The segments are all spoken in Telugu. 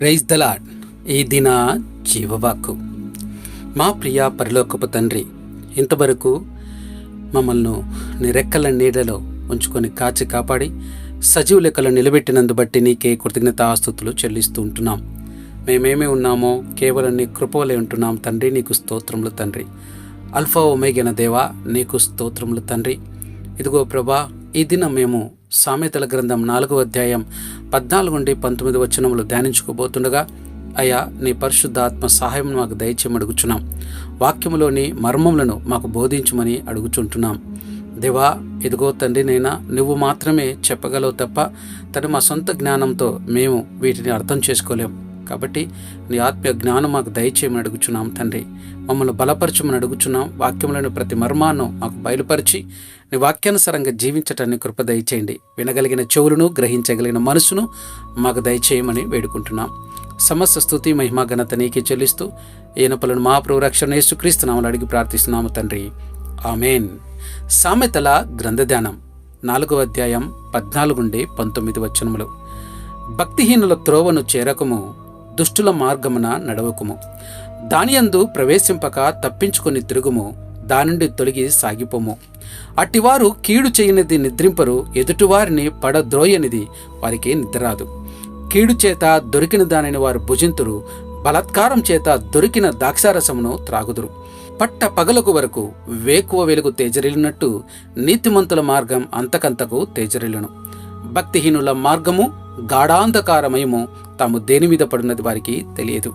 ప్రైజ్ దలాడ్ ఈ దిన జీవవాక్కు. మా ప్రియ పరలోకపు తండ్రి ఇంతవరకు మమ్మల్ని నీ రెక్కల నీడలో ఉంచుకొని కాచి కాపాడి సజీవ లెక్కలు నిలబెట్టినందు బట్టి నీకే కృతజ్ఞత ఆస్తుతులు చెల్లిస్తూ ఉంటున్నాం. మేమేమి ఉన్నామో కేవలం నీ కృపలే ఉంటున్నాం తండ్రి నీకు స్తోత్రములు తండ్రి. అల్ఫా ఒమేగిన దేవా నీకు స్తోత్రములు తండ్రి. ఇదిగో ప్రభా ఈ దినం మేము సామెతల గ్రంథం నాలుగో అధ్యాయం పద్నాలుగు నుండి పంతొమ్మిది వచనములు ధ్యానించుకోబోతుండగా అయ్యా నీ పరిశుద్ధ ఆత్మ సహాయం మాకు దయచేయమని అడుగుచున్నాం. వాక్యములోని మర్మములను మాకు బోధించమని అడుగుచుంటున్నాం. దేవా ఇదిగో తండ్రి నైనా నువ్వు మాత్రమే చెప్పగలవు తప్ప తను మా సొంత జ్ఞానంతో మేము వీటిని అర్థం చేసుకోలేం. కాబట్టి నీ ఆత్మీయ జ్ఞానం మాకు దయచేయమని అడుగుచున్నాం తండ్రి. మమ్మల్ని బలపరచమని అడుగుచున్నాం. వాక్యంలోని ప్రతి మర్మాన్ని మాకు బయలుపరిచి నీ వాక్యానుసారంగా జీవించటాన్ని కృప దయచేయండి. వినగలిగిన చెవులను గ్రహించగలిగిన మనసును మాకు దయచేయమని వేడుకుంటున్నాం. సమస్త స్థుతి మహిమా ఘనత నీకే చెల్లిస్తూ ఏనపలను మా ప్రభురక్షణ యేసుక్రీస్తునామలు అడిగి ప్రార్థిస్తున్నాము తండ్రి. ఆమెన్. సామెతల గ్రంథధ్యానం నాలుగవ అధ్యాయం పద్నాలుగు నుండి పంతొమ్మిది వచనములు. భక్తిహీనుల త్రోవను చేరకము దుష్టుల మార్గమున నడవకుము. దానియందు ప్రవేశింపక తప్పించుకొని తిరుగుము దానుండి తొలగి సాగిపోము. అట్టివారు కీడు చేయనిది నిద్రింపరు ఎదుటివారిని పడద్రోయనిది వారికి నిద్రరాదు. కీడు చేత దొరికిన దానిని వారు భుజింతురు బలత్కారం చేత దొరికిన ద్రాక్షారసమును త్రాగుదురు. పట్ట పగలకు వరకు వేకువ వెలుగు తేజరిల్లినట్టు నీతిమంతుల మార్గం అంతకంతకు తేజరిల్లును. భక్తిహీనుల మార్గము గాఢాంధకారమయము తాము దేని మీద పడినది వారికి తెలియదు.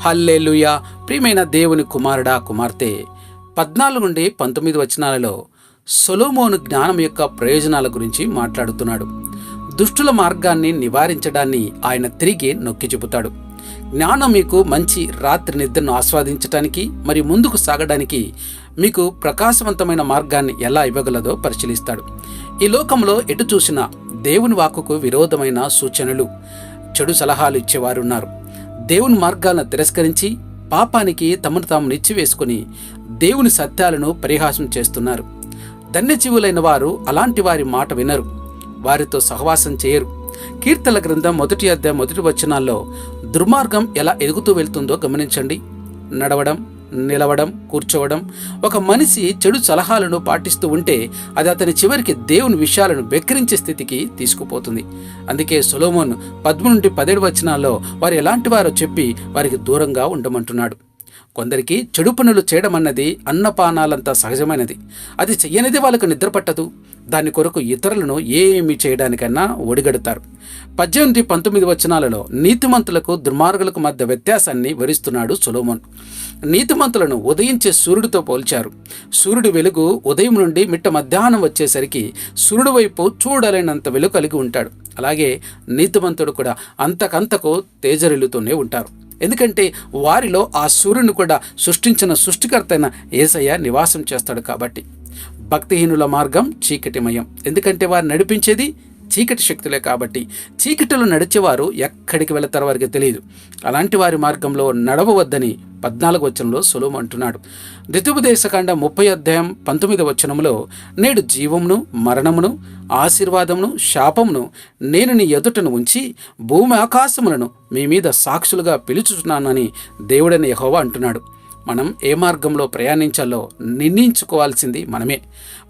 హల్లేలుయా! ప్రియమైన దేవుని కుమారుడా కుమార్తె! పద్నాలుగు నుండి పంతొమ్మిది వచనాలలో సొలోమోను జ్ఞానం యొక్క ప్రయోజనాల గురించి మాట్లాడుతున్నాడు. దుష్టుల మార్గాన్ని నివారించడాన్ని ఆయన తిరిగి నొక్కి చెబుతాడు. జ్ఞానం మీకు మంచి రాత్రి నిద్రను ఆస్వాదించటానికి మరి ముందుకు సాగడానికి మీకు ప్రకాశవంతమైన మార్గాన్ని ఎలా ఇవ్వగలదో పరిశీలిస్తాడు. ఈ లోకంలో ఎటు చూసినా దేవుని వాక్కుకు విరోధమైన సూచనలు చెడు సలహాలు ఇచ్చేవారున్నారు. దేవుని మార్గాలను తిరస్కరించి పాపానికి తమను తాము నిచ్చివేసుకుని దేవుని సత్యాలను పరిహాసం చేస్తున్నారు. ధన్యజీవులైన వారు అలాంటి వారి మాట వినరు. వారితో సహవాసం చేయరు. కీర్తన గ్రంథం మొదటి అధ్యాయం మొదటి వచనాల్లో దుర్మార్గం ఎలా ఎదుగుతూ వెళ్తుందో గమనించండి. నడవడం నిలవడం కూర్చోవడం ఒక మనిషి చెడు సలహాలను పాటిస్తూ ఉంటే అది అతని చివరికి దేవుని విషయాలను వెక్కిరించే స్థితికి తీసుకుపోతుంది. అందుకే సొలోమోన్ పద్ము నుండి పదేడు వచనాల్లో వారు ఎలాంటి వారో చెప్పి వారికి దూరంగా ఉండమంటున్నాడు. కొందరికి చెడు పనులు చేయడం అన్నది అన్నపానాలంత సహజమైనది. అది చెయ్యనిది వాళ్ళకు నిద్ర పట్టదు. దాని కొరకు ఇతరులను ఏమి చేయడానికైనా ఒడిగడతారు. పద్దెనిమిది పంతొమ్మిది వచనాలలో నీతిమంతులకు దుర్మార్గులకు మధ్య వ్యత్యాసాన్ని వివరిస్తున్నాడు సులోమోన్. నీతిమంతులను ఉదయించే సూర్యుడితో పోల్చారు. సూర్యుడి వెలుగు ఉదయం నుండి మిట్ట మధ్యాహ్నం వచ్చేసరికి సూర్యుడి వైపు చూడలేనంత వెలుగు కలిగి ఉంటాడు. అలాగే నీతిమంతుడు కూడా అంతకంతకు తేజరిల్లుతూనే ఉంటారు. ఎందుకంటే వారిలో ఆ సూర్యుని కూడా సృష్టించిన సృష్టికర్త అయిన ఏసయ్య నివాసం చేస్తాడు కాబట్టి. భక్తిహీనుల మార్గం చీకటిమయం. ఎందుకంటే వారు నడిపించేది చీకటి శక్తులే కాబట్టి. చీకటిలో నడిచేవారు ఎక్కడికి వెళతారో వారికి తెలియదు. అలాంటి వారి మార్గంలో నడవవద్దని పద్నాలుగు వచనంలో సులువు అంటున్నాడు. ద్వితీయోపదేశకాండ ముప్పై అధ్యాయం పంతొమ్మిది వచనంలో నేడు జీవమును మరణమును ఆశీర్వాదమును శాపమును నేను నీ ఎదుటను ఉంచి భూమి ఆకాశములను మీ మీద సాక్షులుగా పిలుచుచున్నానని దేవుడని యహోవా అంటున్నాడు. మనం ఏ మార్గంలో ప్రయాణించాలో నిర్ణయించుకోవాల్సింది మనమే.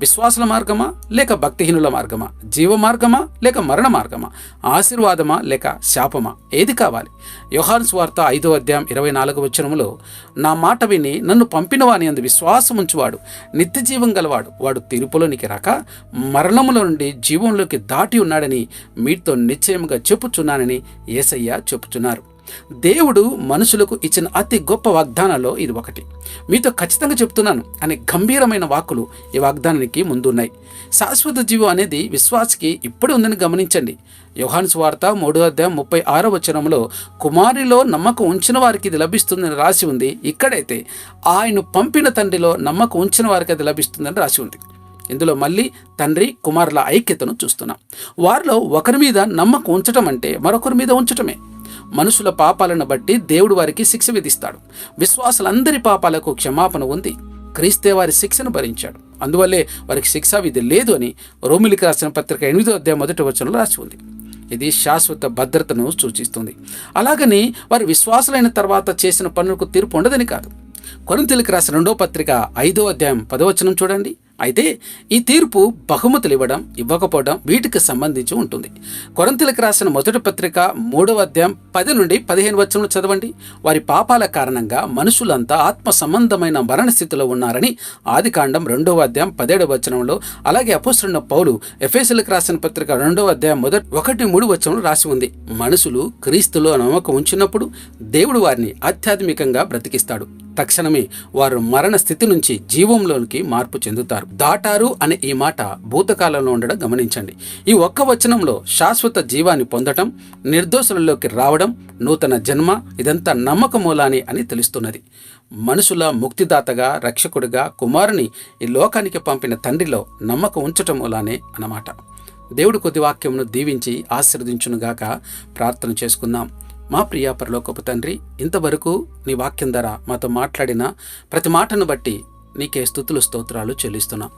విశ్వాసుల మార్గమా లేక భక్తిహీనుల మార్గమా? జీవ మార్గమా లేక మరణ మార్గమా? ఆశీర్వాదమా లేక శాపమా? ఏది కావాలి? యోహాన్స్ వార్త ఐదో అధ్యాయం ఇరవై నాలుగు వచనములో నా మాట విని నన్ను పంపిన వాని అందు విశ్వాసం ఉంచువాడు నిత్య జీవం గలవాడు. వాడు తీర్పులోనికి రాక మరణములో నుండి జీవంలోకి దాటి ఉన్నాడని మీతో నిశ్చయముగా చెప్పుచున్నానని ఏసయ్య చెప్పుచున్నారు. దేవుడు మనుషులకు ఇచ్చిన అతి గొప్ప వాగ్దానాల్లో ఇది ఒకటి. మీతో ఖచ్చితంగా చెప్తున్నాను అనే గంభీరమైన వాక్కులు ఈ వాగ్దానానికి ముందున్నాయి. శాశ్వత జీవం అనేది విశ్వాసకి ఇప్పుడే ఉందని గమనించండి. యోహాన్స్ వార్త మూడో అధ్యాయం ముప్పై ఆరో వచనంలో కుమారిలో నమ్మకం ఉంచిన వారికి ఇది లభిస్తుందని రాసి ఉంది. ఇక్కడైతే ఆయన పంపిన తండ్రిలో నమ్మకం ఉంచిన వారికి అది లభిస్తుందని రాసి ఉంది. ఇందులో మళ్ళీ తండ్రి కుమారుల ఐక్యతను చూస్తున్నాం. వారిలో ఒకరి మీద నమ్మకం ఉంచటం అంటే మరొకరి మీద ఉంచటమే. మనుషుల పాపాలను బట్టి దేవుడు వారికి శిక్ష విధిస్తాడు. విశ్వాసులందరి పాపాలకు క్షమాపణ ఉంది క్రీస్తే వారి శిక్షను భరించాడు. అందువల్లే వారికి శిక్షా విధి లేదు అని రోమిలికి రాసిన పత్రిక ఎనిమిదో అధ్యాయం మొదటి వచనంలో రాసి ఉంది. ఇది శాశ్వత భద్రతను సూచిస్తుంది. అలాగని వారి విశ్వాసులైన తర్వాత చేసిన పనులకు తీర్పు ఉండదని కాదు. కొరింతలకు రాసిన రెండో పత్రిక ఐదో అధ్యాయం పదవచనం చూడండి. అయితే ఈ తీర్పు బహుమతులు ఇవ్వడం ఇవ్వకపోవడం వీటికి సంబంధించి ఉంటుంది. కొరంతలకు రాసిన మొదటి పత్రిక మూడవ అధ్యాయం పది నుండి పదిహేను వచనంలో చదవండి. వారి పాపాల కారణంగా మనుషులంతా ఆత్మ సంబంధమైన మరణ స్థితిలో ఉన్నారని ఆదికాండం రెండవ అధ్యాయం పదిహేడవ వచనంలో అలాగే అపోసరణ పౌలు ఎఫ్ఎస్ఎల్కి రాసిన పత్రిక రెండవ అధ్యాయం మొదటి ఒకటి మూడు వచనంలో రాసి ఉంది. మనుషులు క్రీస్తులో నమ్మకం ఉంచినప్పుడు దేవుడు వారిని ఆధ్యాత్మికంగా బ్రతికిస్తాడు. తక్షణమే వారు మరణ స్థితి నుంచి జీవంలోనికి మార్పు చెందుతారు. దాటారు అనే ఈ మాట భూతకాలంలో ఉండడం గమనించండి. ఈ ఒక్క వచనంలో శాశ్వత జీవాన్ని పొందటం నిర్దోషులలోకి రావడం నూతన జన్మ ఇదంతా నమ్మక మూలాని అని తెలుస్తున్నది. మనుషుల ముక్తిదాతగా రక్షకుడిగా కుమారుని ఈ లోకానికి పంపిన తండ్రిలో నమ్మకం ఉంచటం మూలానే అన్నమాట. దేవుడు కొద్ది వాక్యమును దీవించి ఆశీర్వదించునుగాక ప్రార్థన చేసుకుందాం. మా ప్రియ పరలోకపు తండ్రి ఇంతవరకు నీ వాక్యం ధర మాతో మాట్లాడిన ప్రతి మాటను బట్టి నీకే స్థుతులు స్తోత్రాలు చెల్లిస్తున్నా.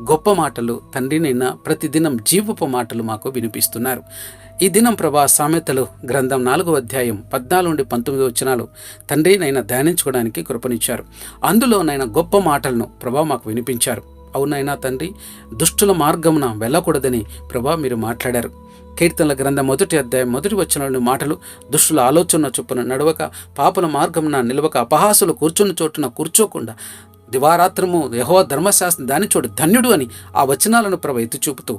గొప్ప మాటలు తండ్రి నిన్న ప్రతిదినం జీవపు మాటలు మాకు వినిపిస్తున్నారు. ఈ దినం ప్రభా సామెతలు గ్రంథం నాలుగో అధ్యాయం పద్నాలుగు నుండి పంతొమ్మిది వచ్చినాలు తండ్రి నైనా ధ్యానించుకోవడానికి కృపనిచ్చారు. అందులోనైనా గొప్ప మాటలను ప్రభా మాకు వినిపించారు. అవునైనా తండ్రి? దుష్టుల మార్గమున వెళ్ళకూడదని ప్రభా మీరు మాట్లాడారు. కీర్తనల గ్రంథం మొదటి అధ్యాయం మొదటి వచ్చిన మాటలు దుష్టుల ఆలోచన చొప్పున నడవక పాపల మార్గమున నిలవక అపహాసులు కూర్చున్న చోటున కూర్చోకుండా దివారాత్రము యహో ధర్మశాస్త్రం దాని చోటు ధన్యుడు అని ఆ వచనాలను ప్రభ ఎత్తి చూపుతూ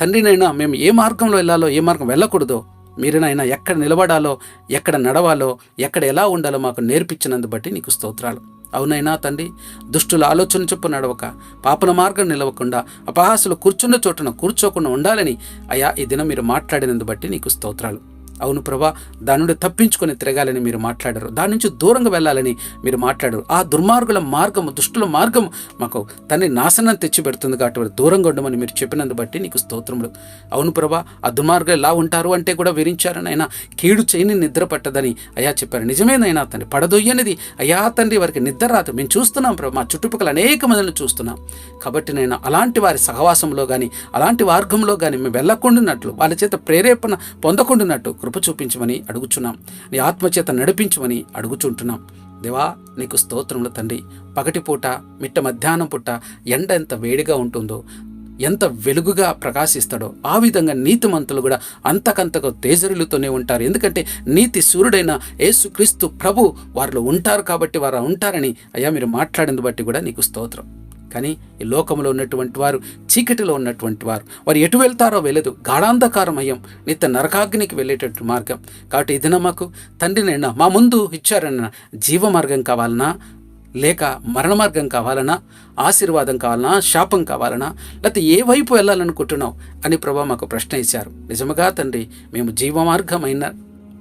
తండ్రినైనా మేము ఏ మార్గంలో వెళ్ళాలో ఏ మార్గం వెళ్ళకూడదో మీరునైనా ఎక్కడ నిలబడాలో ఎక్కడ నడవాలో ఎక్కడ ఎలా ఉండాలో మాకు నేర్పించినందు బట్టి నీకు స్తోత్రాలు. అవునైనా తండ్రి దుష్టుల ఆలోచన చొప్పు నడవక పాపన మార్గం నిలవకుండా అపహాసులు కూర్చున్న చోటున కూర్చోకుండా ఉండాలని అయా ఈ దినం మీరు మాట్లాడినందు బట్టి నీకు స్తోత్రాలు. అవును ప్రభా దాని నుండి తప్పించుకొని తిరగాలని మీరు మాట్లాడారు. దాని నుంచి దూరంగా వెళ్ళాలని మీరు మాట్లాడారు. ఆ దుర్మార్గుల మార్గము దుష్టుల మార్గం మాకు తన్ని నాశనం తెచ్చిపెడుతుంది కాబట్టి దూరంగా ఉండమని మీరు చెప్పినందు బట్టి నీకు స్తోత్రములు. అవును ప్రభా ఆ దుర్మార్గులు ఎలా ఉంటారు అంటే కూడా వివరించారని అయినా కీడు చేయని నిద్ర పట్టదని అయ్యా చెప్పారు. నిజమేనైనా తండ్రి పడదొయ్యనిది. అయ్యా తండ్రి వారికి నిద్ర రాదు. మేము చూస్తున్నాం ప్రభా మా చుట్టుపక్కల అనేక మందిని చూస్తున్నాం. కాబట్టి నేను అలాంటి వారి సహవాసంలో కానీ అలాంటి మార్గంలో కానీ మేము వెళ్ళకుండానట్లు వాళ్ళ చేత ప్రేరేపణ పొందకుండానట్టు కృప చూపించమని అడుగుచున్నాం. నీ ఆత్మచేత నడిపించమని అడుగుచుంటున్నాం. దేవా నీకు స్తోత్రముల తండ్రి. పగటిపూట మిట్ట మధ్యాహ్నం పూట ఎండ ఎంత వేడిగా ఉంటుందో ఎంత వెలుగుగా ప్రకాశిస్తాడో ఆ విధంగా నీతిమంతులు కూడా అంతకంతకు తేజరులతోనే ఉంటారు. ఎందుకంటే నీతి సూర్యుడైన యేసుక్రీస్తు ప్రభు వారిలో ఉంటారు కాబట్టి వారు ఉంటారని అయ్యా మీరు మాట్లాడిన బట్టి కూడా నీకు స్తోత్రం. కానీ ఈ లోకంలో ఉన్నటువంటి వారు చీకటిలో ఉన్నటువంటి వారు వారు ఎటు వెళ్తారో వెళ్ళదు. గాఢాంధకారమయం నిత్య నరకాగ్నికి వెళ్ళేటటువంటి మార్గం. కాబట్టి ఇది మాకు తండ్రినైనా మా ముందు ఇచ్చారన్న జీవ మార్గం కావాలన్నా లేక మరణ మార్గం కావాలనా ఆశీర్వాదం కావాలనా శాపం కావాలనా లేకపోతే ఏ వైపు వెళ్ళాలనుకుంటున్నావు అని ప్రభా మాకు ప్రశ్న ఇచ్చారు నిజముగా తండ్రి మేము జీవ మార్గమైన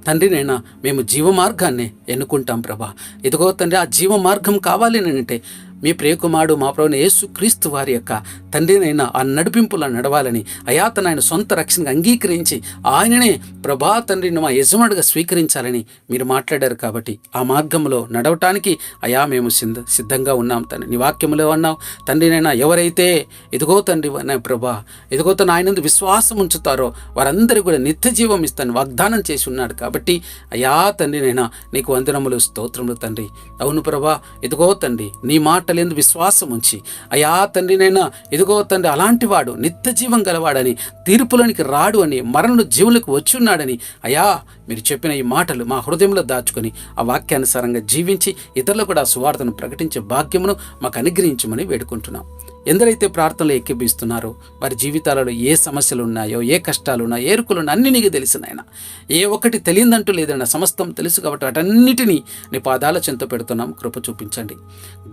తండ్రినైనా మేము జీవ మార్గాన్ని ఎన్నుకుంటాం ప్రభా. ఇదిగో తండ్రి ఆ జీవ మార్గం కావాలి అంటే మీ ప్రియకుమారుడు మా ప్రభుని యేసు క్రీస్తు వారి యొక్క తండ్రినైనా ఆ నడిపింపులా నడవాలని అయాతను ఆయన సొంత రక్షణగా అంగీకరించి ఆయననే ప్రభా తండ్రిని మా యజమానుడిగా స్వీకరించాలని మీరు మాట్లాడారు కాబట్టి ఆ మార్గంలో నడవటానికి అయా మేము సిద్ధ సిద్ధంగా ఉన్నాం తండ్రి. నీ వాక్యములో అన్నావు తండ్రినైనా ఎవరైతే ఇదిగో తండ్రి నా ప్రభా ఎదుగో తను ఆయన విశ్వాసం ఉంచుతారో వారందరూ కూడా నిత్య జీవం ఇస్తాను వాగ్దానం చేసి ఉన్నాడు కాబట్టి అయా తండ్రినైనా నీకు వందనములు స్తోత్రములు తండ్రి. అవును ప్రభా ఇదిగో తండ్రి నీ మాట మాటలేందు విశ్వాసం ఉంచి అయా తండ్రినైనా ఇదిగో తండ్రి అలాంటివాడు నిత్య జీవం గలవాడని తీర్పులోనికి రాడు అని మరణుడు జీవులకు వచ్చి ఉన్నాడని అయా మీరు చెప్పిన ఈ మాటలు మా హృదయంలో దాచుకొని ఆ వాక్యానుసారంగా జీవించి ఇతరులకు కూడా ఆ సువార్తను ప్రకటించే భాగ్యమును మాకు అనుగ్రహించమని వేడుకుంటున్నాం. ఎందరైతే ప్రార్థనలు ఎక్కిపిస్తున్నారో వారి జీవితాలలో ఏ సమస్యలు ఉన్నాయో ఏ కష్టాలు ఉన్నాయో ఏరుకులు అన్ని నీకు తెలిసిన ఆయన ఏ ఒక్కటి తెలియదంటూ లేదన్న సమస్తం తెలుసు కాబట్టి వాటన్నిటినీ నీ పాదాల చెంత పెడుతున్నాం. కృప చూపించండి.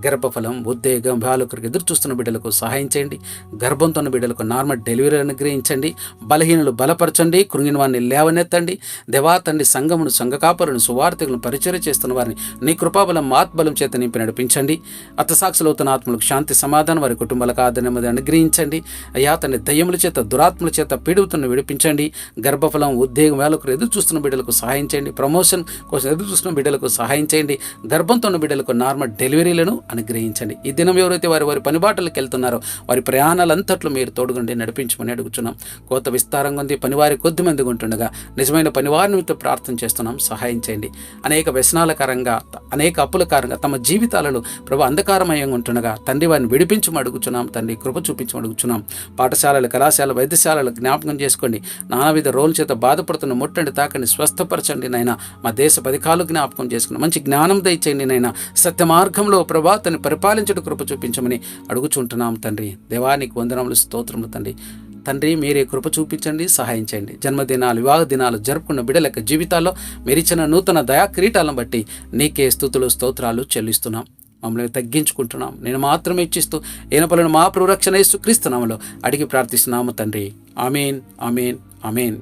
గర్భఫలం ఉద్వేగం బాలకులకు ఎదురు చూస్తున్న బిడ్డలకు సహాయం చేయండి. గర్భంతో ఉన్న బిడ్డలకు నార్మల్ డెలివరీ అనుగ్రహించండి. బలహీనులు బలపరచండి. కృంగిన వారిని లేవనెత్తండి. దేవాతండి సంఘమును సంఘకాపరులను సువార్థకులను పరిచయం చేస్తున్న వారిని నీ కృపాబలం ఆత్బలం చేత నింపి నడిపించండి. అర్థసాక్షులవుతున్న ఆత్మలకు శాంతి సమాధానం వారి కుటుంబ కుటుంబాలకు ఆదరణ అనుగ్రహించండి. అయ్యా తన దయ్యముల చేత దురాత్మల చేత పీడుతున్న విడిపించండి. గర్భఫలం ఉద్యోగం వేలకు ఎదురు చూస్తున్న బిడ్డలకు సహాయం చేయండి. ప్రమోషన్ కోసం ఎదురు చూస్తున్న బిడ్డలకు సహాయం చేయండి. గర్భంతో ఉన్న బిడ్డలకు నార్మల్ డెలివరీలను అనుగ్రహించండి. ఈ దినం ఎవరైతే వారి వారి పనిబాటలకు వెళ్తున్నారో వారి ప్రయాణాలంతట్లో మీరు తోడుగుండి నడిపించమని అడుగుతున్నాం కోత విస్తారంగా ఉంది పనివారి కొద్ది మందిగా ఉంటుండగా నిజమైన పనివారి నిమిత్తం ప్రార్థన చేస్తున్నాం. సహాయం చేయండి. అనేక వ్యసనాల కారంగా అనేక అప్పుల కారంగా తమ జీవితాలలో ప్రభు అంధకారమయంగా ఉంటుండగా తండ్రి వారిని విడిపించమడుగుచున్నాం అడుగుతున్నాం తండ్రి కృప చూపించి అడుగుతున్నాం పాఠశాలలు కళాశాల వైద్యశాలలు జ్ఞాపకం చేసుకోండి. నానావిధ రోల్ చేత బాధపడుతున్న ముట్టండి తాకండి స్వస్థపరచండి నైనా మా దేశ పథకాలు జ్ఞాపకం చేసుకుని మంచి జ్ఞానం దయచేయండి నైనా సత్య మార్గంలో ప్రభా తను పరిపాలించడం కృప చూపించమని అడుగుచుంటున్నాం తండ్రి. దేవానికి వందనములు స్తోత్రములు తండ్రి. తండ్రి మీరే కృప చూపించండి సహాయం చేయండి. జన్మదినాలు వివాహ దినాలు జరుపుకున్న బిడ్డల యొక్క జీవితాల్లో మీరిచ్చిన నూతన దయా క్రీటాలను బట్టి నీకే స్థుతులు స్తోత్రాలు చెల్లిస్తున్నాం. మమ్మల్ని తగ్గించుకుంటున్నాం. నేను మాత్రమే ఇచ్చిస్తూ ఏనపలను మా మా ప్రొరక్షణ క్రీస్తునామలో అడిగి ప్రార్థిస్తున్నాము తండ్రి. Amen amen amen.